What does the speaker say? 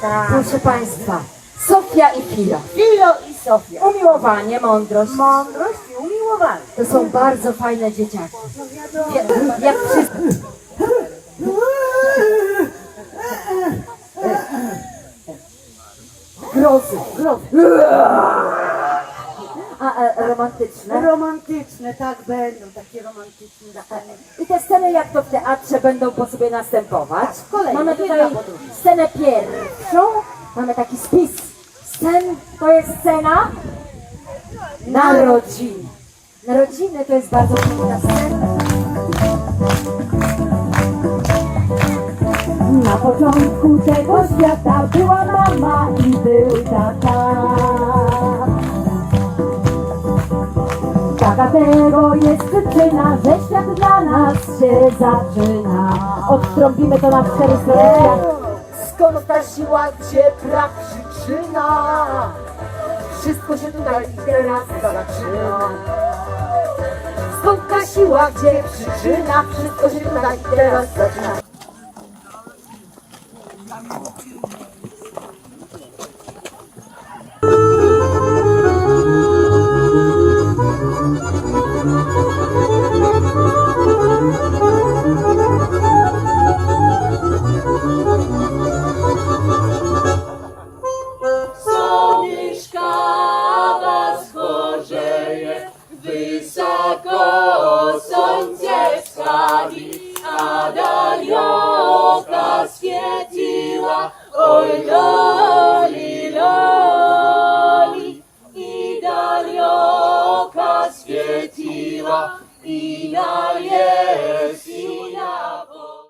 Tak. Proszę Państwa, Sofia i Filo. Filo i Sofia. Umiłowanie, mądrość. Mądrość i umiłowanie. To są bardzo fajne dzieciaki. No wiadomo. Jak, jak wszyscy. Grozy. Grozy. A e, romantyczne? Romantyczne, tak będą, takie romantyczne sceny. I te sceny jak to w teatrze będą po sobie następować. Tak, kolejne, Mamy tutaj scenę pierwszą. Mamy taki spis scen. To jest scena narodzin. Narodziny to jest bardzo piękna scena. Na początku tego świata była mama i był tata. Taka tego jest przyczyna, że świat dla nas się zaczyna. Odtrąbimy to na cztery strony. Skąd ta siła, gdzie praprzyczyna? Wszystko się tutaj teraz zaczyna. Skąd ta siła, gdzie przyczyna? Wszystko się tutaj teraz zaczyna. далеко солнце скали, а далеко светило, ой, лоли, лоли, и далеко светило, и на